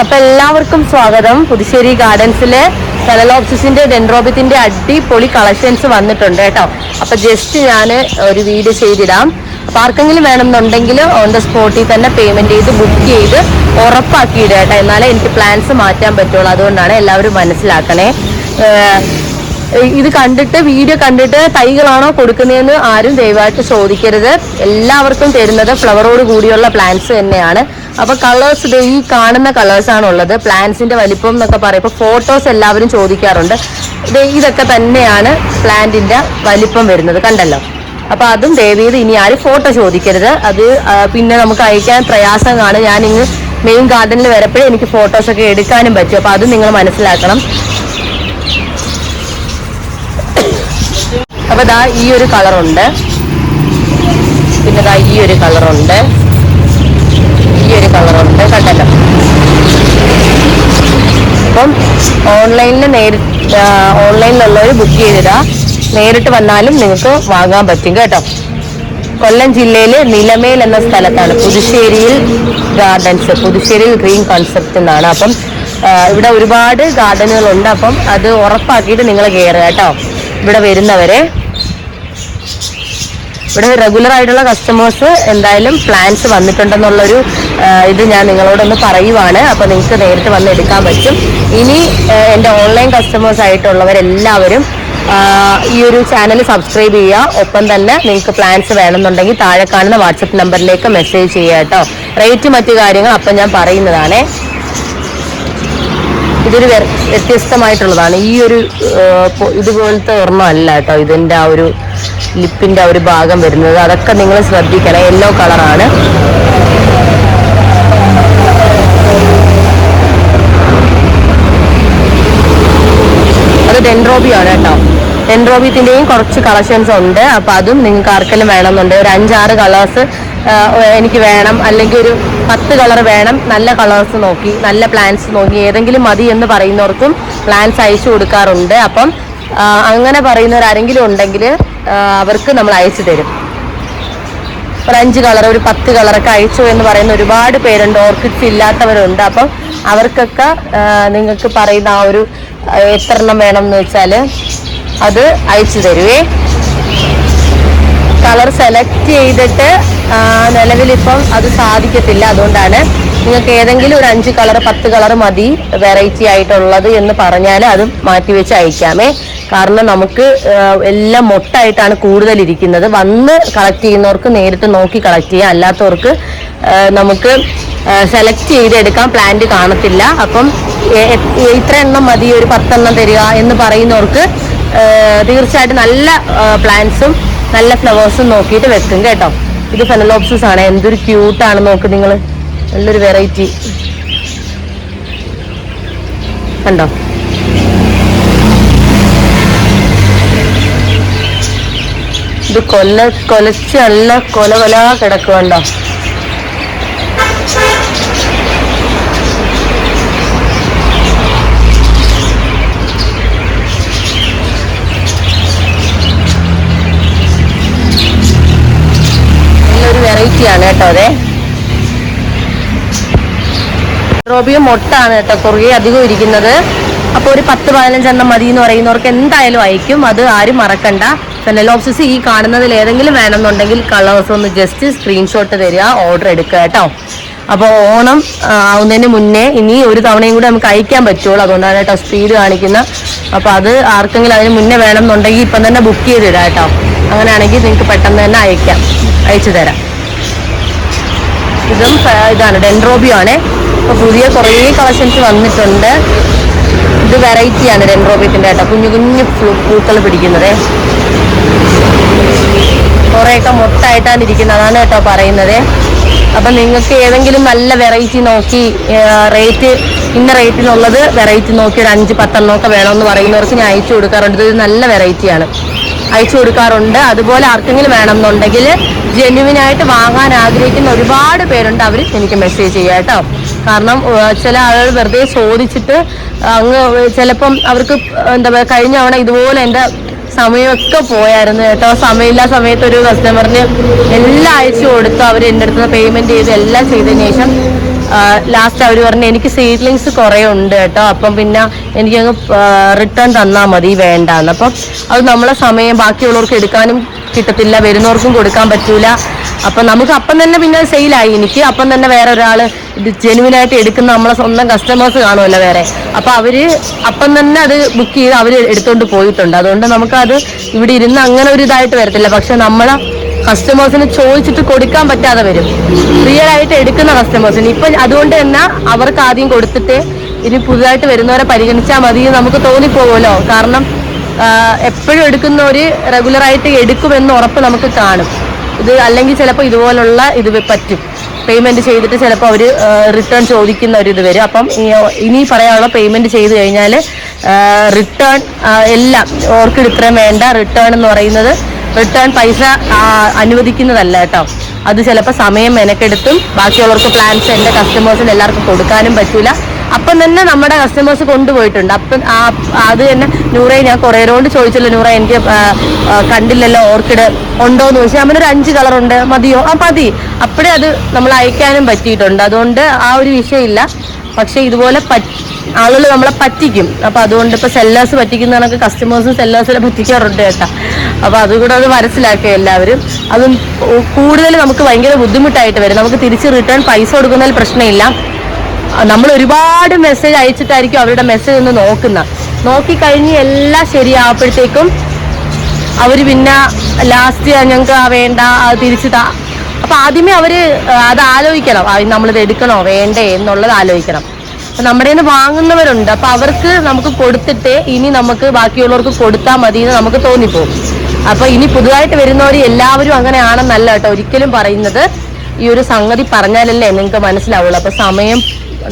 അപ്പൊ എല്ലാവർക്കും സ്വാഗതം. പുതുശ്ശേരി ഗാർഡൻസിലെ സെലലോപ്സിന്റെ ഡെൻഡ്രോബിത്തിന്റെ അടിപൊളി കളക്ഷൻസ് വന്നിട്ടുണ്ട് കേട്ടോ. അപ്പൊ ജസ്റ്റ് ഞാൻ ഒരു വീഡിയോ ചെയ്തിടാം. അപ്പൊ ആർക്കെങ്കിലും വേണമെന്നുണ്ടെങ്കിൽ ഓൺ ദ സ്പോട്ടിൽ തന്നെ പേയ്മെന്റ് ചെയ്ത് ബുക്ക് ചെയ്ത് ഉറപ്പാക്കിയിടുക കേട്ടോ. എന്നാലേ എനിക്ക് പ്ലാൻസ് മാറ്റാൻ പറ്റുള്ളൂ. അതുകൊണ്ടാണ് എല്ലാവരും മനസ്സിലാക്കണേ. ഇത് കണ്ടിട്ട് വീഡിയോ കണ്ടിട്ട് തൈകളാണോ കൊടുക്കുന്നതെന്ന് ആരും ദയവായിട്ട് ചോദിക്കരുത്. എല്ലാവർക്കും തരുന്നത് ഫ്ലവറോട് കൂടിയുള്ള പ്ലാന്റ്സ് തന്നെയാണ്. അപ്പൊ കളേഴ്സ് ഈ കാണുന്ന കളേഴ്സ് ആണ് ഉള്ളത് പ്ലാന്റ്സിന്റെ വലിപ്പം എന്നൊക്കെ പറയുമ്പോൾ ഫോട്ടോസ് എല്ലാവരും ചോദിക്കാറുണ്ട്. ഇതൊക്കെ തന്നെയാണ് പ്ലാന്റിന്റെ വലിപ്പം വരുന്നത്. കണ്ടല്ലോ? അപ്പൊ അതും ദയവീത് ഇനി ആരും ഫോട്ടോ ചോദിക്കരുത്. അത് പിന്നെ നമുക്ക് അയക്കാൻ പ്രയാസം കാണും. ഞാൻ ഇങ്ങ് മെയിൻ ഗാർഡനിൽ വരപ്പോഴേ എനിക്ക് ഫോട്ടോസ് ഒക്കെ എടുക്കാനും പറ്റും. അപ്പൊ അതും നിങ്ങൾ മനസ്സിലാക്കണം. അപ്പൊ ഇതാ ഈ ഒരു കളറുണ്ട് പിന്നെ ഇതാ ഈ ഒരു കളറുണ്ട് ഈ ഒരു കളറുണ്ട് കണ്ടല്ലോ. അപ്പം ഓൺലൈനിൽ നേരി ഓൺലൈനിലുള്ളവർ ബുക്ക് ചെയ്തിടാ നേരിട്ട് വന്നാലും നിങ്ങൾക്ക് വാങ്ങാൻ പറ്റും കേട്ടോ. കൊല്ലം ജില്ലയിൽ നിലമേൽ എന്ന സ്ഥലത്താണ്. പുതുശ്ശേരിയിൽ ഗാർഡൻസ് പുതുശ്ശേരിയിൽ ഗ്രീൻ കോൺസെപ്റ്റ് എന്നാണ്. അപ്പം ഇവിടെ ഒരുപാട് ഗാർഡനുകളുണ്ട് അപ്പം അത് ഉറപ്പാക്കിയിട്ട് നിങ്ങൾ കയറുക കേട്ടോ. ഇവിടെ വരുന്നവരെ. ഇവിടെ റെഗുലർ ആയിട്ടുള്ള കസ്റ്റമേഴ്സ് എന്തായാലും പ്ലാൻസ് വന്നിട്ടുണ്ടെന്നുള്ളൊരു ഇത് ഞാൻ നിങ്ങളോടൊന്ന് പറയുവാണ്. അപ്പോൾ നിങ്ങൾക്ക് നേരിട്ട് വന്ന് എടുക്കാൻ പറ്റും. ഇനി എന്റെ ഓൺലൈൻ കസ്റ്റമേഴ്സ് ആയിട്ടുള്ളവരെല്ലാവരും ഈ ഒരു ചാനൽ സബ്സ്ക്രൈബ് ചെയ്യുക. ഒപ്പം തന്നെ നിങ്ങൾക്ക് പ്ലാൻസ് വേണമെന്നുണ്ടെങ്കിൽ താഴെ കാണുന്ന വാട്സപ്പ് നമ്പറിലേക്ക് മെസ്സേജ് ചെയ്യുക കേട്ടോ. റേറ്റ് മറ്റു കാര്യങ്ങൾ അപ്പം ഞാൻ പറയുന്നതാണേ. ഇതൊരു വ്യ- വ്യത്യസ്തമായിട്ടുള്ളതാണ്. ഈ ഒരു ഇതുപോലത്തെ ഒരെണ്ണം അല്ല കേട്ടോ. ഇതിന്റെ ആ ഒരു ലിപ്പിന്റെ ആ ഒരു ഭാഗം വരുന്നത്. അതൊക്കെ നിങ്ങൾ ശ്രദ്ധിക്കണം. യെല്ലോ കളറാണ്. അത് ഡെൻഡ്രോബിയാണ് കേട്ടോ. ഡെൻഡ്രോബിയത്തിന്റെയും കുറച്ച് കളക്ഷൻസ് ഉണ്ട്. അപ്പോൾ അതും നിങ്ങൾക്ക് ആർക്കെല്ലാം വേണമെന്നുണ്ട്. ഒരു അഞ്ചാറ് കളേഴ്സ് എനിക്ക് വേണം. അല്ലെങ്കിൽ ഒരു പത്ത് കളർ വേണം. നല്ല കളേഴ്സ് നോക്കി നല്ല പ്ലാൻസ് നോക്കി ഏതെങ്കിലും മതി എന്ന് പറയുന്നവർക്കും പ്ലാൻസ് അയച്ചു കൊടുക്കാറുണ്ട്. അപ്പം അങ്ങനെ പറയുന്നവരാരെങ്കിലും ഉണ്ടെങ്കിൽ അവർക്ക് നമ്മൾ അയച്ചു തരും. ഒരു അഞ്ച് കളർ ഒരു പത്ത് കളറൊക്കെ അയച്ചു എന്ന് പറയുന്ന ഒരുപാട് പേരുണ്ട്. ഓർക്കിഡ്സ് ഇല്ലാത്തവരുണ്ട്. അപ്പം അവർക്കൊക്കെ നിങ്ങൾക്ക് പറയുന്ന ആ ഒരു എത്ര എണ്ണം വേണം എന്ന് വെച്ചാൽ അത് അയച്ചു തരുവേ. കളർ സെലക്ട് ചെയ്തിട്ട് നിലവിലിപ്പം അത് സാധിക്കത്തില്ല. അതുകൊണ്ടാണ് നിങ്ങൾക്ക് ഏതെങ്കിലും ഒരു അഞ്ച് കളർ പത്ത് കളർ മതി വെറൈറ്റി ആയിട്ടുള്ളത് എന്ന് പറഞ്ഞാൽ അത് മാറ്റി മാറ്റിവെച്ച് അയക്കാമേ. കാരണം നമുക്ക് എല്ലാം മൊട്ടായിട്ടാണ് കൂടുതൽ ഇരിക്കുന്നത്. വന്ന് കളക്ട് ചെയ്യുന്നവർക്ക് നേരിട്ട് നോക്കി കളക്ട് ചെയ്യാം. അല്ലാത്തവർക്ക് നമുക്ക് സെലക്ട് ചെയ്തെടുക്കാൻ പ്ലാന്റ് കാണത്തില്ല. അപ്പം ഇത്ര എണ്ണം മതി ഒരു പത്തെണ്ണം തരിക എന്ന് പറയുന്നവർക്ക് തീർച്ചയായിട്ടും നല്ല പ്ലാന്റ്സും നല്ല ഫ്ലവേഴ്സും നോക്കിയിട്ട് വെക്കും കേട്ടോ. ഇത് ഫെനലോപ്സിസ് ആണ്. എന്തൊരു ക്യൂട്ടാണ് നോക്ക് നിങ്ങൾ നല്ലൊരു വെറൈറ്റി കണ്ടോ? ഇത് കൊല്ല കൊലച്ച് നല്ല കൊല കൊല കിടക്കുന്നുണ്ടോ നല്ലൊരു വെറൈറ്റി ആണ് കേട്ടോ അതെ. റോബിയ മൊട്ടാണ് കേട്ടോ കുറേ അധികം ഇരിക്കുന്നത്. അപ്പോൾ ഒരു പത്ത് പതിനഞ്ചെണ്ണം മതി എന്ന് പറയുന്നവർക്ക് എന്തായാലും അയക്കും. അത് ആരും മറക്കണ്ട. ഫെനലോപ്സിസ് ഈ കാണുന്നതിൽ ഏതെങ്കിലും വേണമെന്നുണ്ടെങ്കിൽ കളേഴ്സ് ഒന്ന് ജസ്റ്റ് സ്ക്രീൻഷോട്ട് തരിക ഓർഡർ എടുക്കുക കേട്ടോ. അപ്പോൾ ഓണം ആവുന്നതിന് മുന്നേ ഇനി ഒരു തവണയും കൂടി നമുക്ക് അയക്കാൻ പറ്റുള്ളൂ. അതുകൊണ്ടാണ് കേട്ടോ സ്പീഡ് കാണിക്കുന്നത് അപ്പോൾ അത് ആർക്കെങ്കിലും അതിന് മുന്നേ വേണമെന്നുണ്ടെങ്കിൽ ഇപ്പം തന്നെ ബുക്ക് ചെയ്തിടാം കേട്ടോ. അങ്ങനെയാണെങ്കിൽ നിങ്ങൾക്ക് പെട്ടെന്ന് തന്നെ അയക്കാം. അയച്ചു തരാം. ഇതാണ്. ഡെൻഡ്രോബിയോ ആണ്. അപ്പൊ പുതിയ കുറേ കളക്ഷൻസ് വന്നിട്ടുണ്ട്. ഇത് വെറൈറ്റിയാണ് ഡെൻഡ്രോബിയത്തിന്റെ കേട്ടോ. കുഞ്ഞു കുഞ്ഞു പൂക്കൾ പിടിക്കുന്നത്. കുറേയൊക്കെ മൊട്ടായിട്ടാണ് ഇരിക്കുന്നത്. അതാണ് കേട്ടോ പറയുന്നത്. അപ്പൊ നിങ്ങൾക്ക് ഏതെങ്കിലും നല്ല വെറൈറ്റി നോക്കി റേറ്റ് ഇന്ന റേറ്റിനുള്ളത് വെറൈറ്റി നോക്കി ഒരു അഞ്ച് പത്തെണ്ണമൊക്കെ വേണമെന്ന് പറയുന്നവർക്ക് ഞാൻ അയച്ചു കൊടുക്കാറുണ്ട്. ഇത് നല്ല വെറൈറ്റിയാണ് അയച്ചു കൊടുക്കാറുണ്ട്. അതുപോലെ ആർക്കെങ്കിലും വേണമെന്നുണ്ടെങ്കിൽ ജെന്യുവിൻ ആയിട്ട് വാങ്ങാൻ ആഗ്രഹിക്കുന്ന ഒരുപാട് പേരുണ്ട്. അവർ എനിക്ക് മെസ്സേജ് ചെയ്യുക കേട്ടോ. കാരണം ചില ആളുകൾ വെറുതെ ചോദിച്ചിട്ട് അങ്ങ് ചിലപ്പം അവർക്ക് എന്താ പറയുക കഴിഞ്ഞ തവണ ഇതുപോലെ എന്റെ സമയമൊക്കെ പോയായിരുന്നു കേട്ടോ. സമയമില്ല സമയത്ത് ഒരു കസ്റ്റമറിന് എല്ലാം അയച്ചു കൊടുത്തു അവർ എന്റെ അടുത്ത് പേയ്മെന്റ് ചെയ്ത് എല്ലാം ചെയ്തതിന് ശേഷം ലാസ്റ്റ് അവർ പറഞ്ഞു എനിക്ക് സീഡ്ലിങ്സ് കുറേ ഉണ്ട് കേട്ടോ. അപ്പം പിന്നെ എനിക്കങ്ങ് റിട്ടേൺ തന്നാൽ മതി വേണ്ടാന്ന്. അപ്പം അത് നമ്മളെ സമയം ബാക്കിയുള്ളവർക്ക് എടുക്കാനും കിട്ടത്തില്ല വരുന്നവർക്കും കൊടുക്കാൻ പറ്റൂല. അപ്പം നമുക്ക് അപ്പം തന്നെ പിന്നെ സെയിലായി എനിക്ക് അപ്പം തന്നെ വേറെ ഒരാൾ ഇത് ജെനുവിനായിട്ട് എടുക്കുന്ന നമ്മളെ സ്വന്തം കസ്റ്റമേഴ്സ് കാണുമല്ലോ വേറെ. അപ്പം അവർ അപ്പം തന്നെ അത് ബുക്ക് ചെയ്ത് അവർ എടുത്തുകൊണ്ട് പോയിട്ടുണ്ട്. അതുകൊണ്ട് നമുക്കത് ഇവിടെ ഇരുന്ന് അങ്ങനെ ഒരു ഇതായിട്ട് വരത്തില്ല. പക്ഷെ നമ്മളെ കസ്റ്റമേഴ്സിന് ചോദിച്ചിട്ട് കൊടുക്കാൻ പറ്റാതെ വരും. റിയൽ ആയിട്ട് എടുക്കുന്ന കസ്റ്റമേഴ്സിന്. ഇപ്പൊ അതുകൊണ്ട് തന്നെ അവർക്ക് ആദ്യം കൊടുത്തിട്ട് ഇനി പുതുതായിട്ട് വരുന്നവരെ പരിഗണിച്ചാൽ മതി നമുക്ക് തോന്നിപ്പോകുമല്ലോ. കാരണം എപ്പോഴും എടുക്കുന്നവര് റെഗുലറായിട്ട് എടുക്കുമെന്ന് ഉറപ്പ് നമുക്ക് കാണും. ഇത് അല്ലെങ്കിൽ ചിലപ്പോൾ ഇതുപോലുള്ള ഇത് പറ്റും. പേയ്മെന്റ് ചെയ്തിട്ട് ചിലപ്പോൾ അവർ റിട്ടേൺ ചോദിക്കുന്ന ഒരു ഇത് വരും. അപ്പം ഇനി പറയാനുള്ള പേയ്മെന്റ് ചെയ്ത് കഴിഞ്ഞാൽ റിട്ടേൺ എല്ലാം ഓർക്കിഡ് ഇത്രയും വേണ്ട. റിട്ടേൺ എന്ന് പറയുന്നത് റിട്ടേൺ പൈസ അനുവദിക്കുന്നതല്ല കേട്ടോ. അത് ചിലപ്പോൾ സമയം മെനക്കെടുത്തും ബാക്കിയുള്ളവർക്ക് പ്ലാൻസ് എന്റെ കസ്റ്റമേഴ്സിന് എല്ലാവർക്കും കൊടുക്കാനും പറ്റൂല. അപ്പം തന്നെ നമ്മുടെ കസ്റ്റമേഴ്സ് കൊണ്ടുപോയിട്ടുണ്ട്. അപ്പം അത് തന്നെ നൂറെ ഞാൻ കുറേ കൊണ്ട് ചോദിച്ചല്ലോ നൂറെ എനിക്ക് കണ്ടില്ലല്ലോ ഓർക്കിഡ് ഉണ്ടോ എന്ന് ചോദിച്ചാൽ അവനൊരു അഞ്ച് കളറുണ്ട് മതിയോ? ആ മതി. അപ്പോഴേ അത് നമ്മൾ അയക്കാനും പറ്റിയിട്ടുണ്ട്. അതുകൊണ്ട് ആ ഒരു വിഷയമില്ല. പക്ഷെ ഇതുപോലെ ആളുകൾ നമ്മളെ പറ്റിക്കും. അപ്പം അതുകൊണ്ട് ഇപ്പം സെല്ലേഴ്സ് പറ്റിക്കുന്ന കണക്ക് കസ്റ്റമേഴ്സും സെല്ലേഴ്സിനെ പറ്റിക്കാറുണ്ട് കേട്ടാ. അപ്പൊ അതുകൂടെ അത് മനസ്സിലാക്കുക എല്ലാവരും. അതും കൂടുതൽ നമുക്ക് ഭയങ്കര ബുദ്ധിമുട്ടായിട്ട് വരും. നമുക്ക് തിരിച്ച് റിട്ടേൺ പൈസ കൊടുക്കുന്നതിൽ പ്രശ്നമില്ല. നമ്മൾ ഒരുപാട് മെസ്സേജ് അയച്ചിട്ടായിരിക്കും അവരുടെ മെസ്സേജ് ഒന്ന് നോക്കുന്ന നോക്കിക്കഴിഞ്ഞ് എല്ലാം ശരിയാവുമ്പോഴത്തേക്കും അവർ പിന്നെ ലാസ്റ്റ് ഞങ്ങൾക്ക് വേണ്ട തിരിച്ചു താ. അപ്പൊ ആദ്യമേ അവർ അത് ആലോചിക്കണം. നമ്മളിത് എടുക്കണോ? വേണ്ടേ എന്നുള്ളത് ആലോചിക്കണം. നമ്മുടെ നിന്ന് വാങ്ങുന്നവരുണ്ട്. അപ്പൊ അവർക്ക് നമുക്ക് കൊടുത്തിട്ട് ഇനി നമുക്ക് ബാക്കിയുള്ളവർക്ക് കൊടുത്താൽ മതി എന്ന് നമുക്ക് തോന്നിപ്പോകും. അപ്പൊ ഇനി പുതുതായിട്ട് വരുന്നവർ എല്ലാവരും അങ്ങനെയാണെന്നല്ല കേട്ടോ ഒരിക്കലും പറയുന്നത്. ഈ ഒരു സംഗതി പറഞ്ഞാലല്ലേ നിങ്ങൾക്ക് മനസ്സിലാവുള്ളൂ. അപ്പൊ സമയം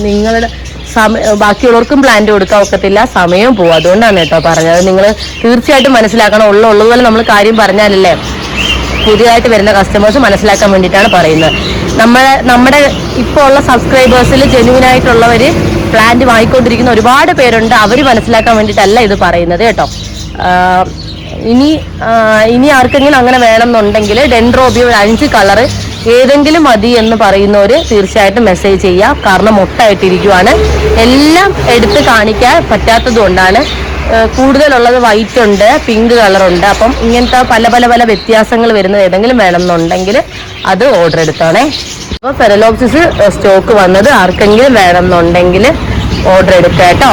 നിങ്ങളുടെ സമയ ബാക്കിയുള്ളവർക്കും പ്ലാന്റ് കൊടുക്കാൻ ഒക്കത്തില്ല. സമയം പോകും അതുകൊണ്ടാണ് കേട്ടോ പറഞ്ഞത്. നിങ്ങൾ തീർച്ചയായിട്ടും മനസ്സിലാക്കണം. ഉള്ള ഉള്ളതുപോലെ നമ്മൾ കാര്യം പറഞ്ഞാലല്ലേ പുതിയതായിട്ട് വരുന്ന കസ്റ്റമേഴ്സ് മനസ്സിലാക്കാൻ വേണ്ടിയിട്ടാണ് പറയുന്നത്. നമ്മൾ നമ്മുടെ ഇപ്പോൾ ഉള്ള സബ്സ്ക്രൈബേഴ്സിൽ ജെന്യൂൻ ആയിട്ടുള്ളവർ പ്ലാന്റ് വാങ്ങിക്കൊണ്ടിരിക്കുന്ന ഒരുപാട് പേരുണ്ട്. അവർ മനസ്സിലാക്കാൻ വേണ്ടിയിട്ടല്ല ഇത് പറയുന്നത് കേട്ടോ. ഇനി ഇനി ആർക്കെങ്കിലും അങ്ങനെ വേണമെന്നുണ്ടെങ്കിൽ ഡെൻഡ്രോബിയോ അഞ്ച് കളറ് ഏതെങ്കിലും മതി എന്ന് പറയുന്നവർ തീർച്ചയായിട്ടും മെസ്സേജ് ചെയ്യാം കാരണം മൊട്ടായിട്ടിരിക്കുവാണ്. എല്ലാം എടുത്ത് കാണിക്കാൻ പറ്റാത്തതുകൊണ്ടാണ് കൂടുതലുള്ളത് വൈറ്റ് ഉണ്ട് പിങ്ക് കളറുണ്ട് അപ്പം ഇങ്ങനത്തെ പല പല പല വ്യത്യാസങ്ങൾ വരുന്നത് ഏതെങ്കിലും വേണമെന്നുണ്ടെങ്കിൽ അത് ഓർഡർ എടുത്തോണേ. അപ്പോൾ ഫെറലോപ്സിസ് സ്റ്റോക്ക് വന്നത് ആർക്കെങ്കിലും വേണമെന്നുണ്ടെങ്കിൽ ഓർഡർ എടുക്കാം കേട്ടോ.